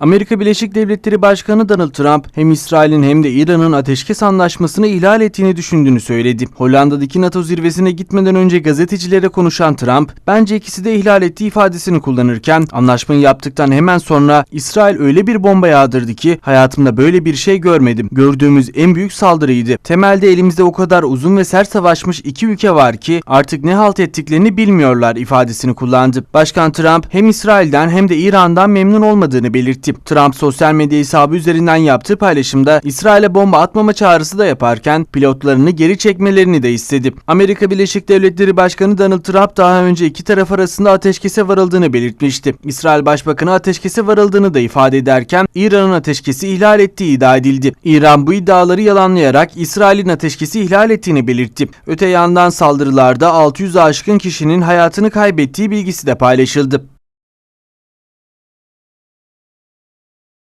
Amerika Birleşik Devletleri Başkanı Donald Trump hem İsrail'in hem de İran'ın ateşkes anlaşmasını ihlal ettiğini düşündüğünü söyledi. Hollanda'daki NATO zirvesine gitmeden önce gazetecilere konuşan Trump, bence ikisi de ihlal ettiği ifadesini kullanırken anlaşmayı yaptıktan hemen sonra İsrail öyle bir bomba yağdırdı ki hayatımda böyle bir şey görmedim. Gördüğümüz en büyük saldırıydı. Temelde elimizde o kadar uzun ve sert savaşmış iki ülke var ki artık ne halt ettiklerini bilmiyorlar ifadesini kullandı. Başkan Trump hem İsrail'den hem de İran'dan memnun olmadığını belirtti. Trump sosyal medya hesabı üzerinden yaptığı paylaşımda İsrail'e bomba atmama çağrısı da yaparken pilotlarını geri çekmelerini de istedi. Amerika Birleşik Devletleri Başkanı Donald Trump daha önce iki taraf arasında ateşkese varıldığını belirtmişti. İsrail Başbakanı ateşkese varıldığını da ifade ederken İran'ın ateşkesi ihlal ettiği iddia edildi. İran bu iddiaları yalanlayarak İsrail'in ateşkesi ihlal ettiğini belirtti. Öte yandan saldırılarda 600'ü aşkın kişinin hayatını kaybettiği bilgisi de paylaşıldı.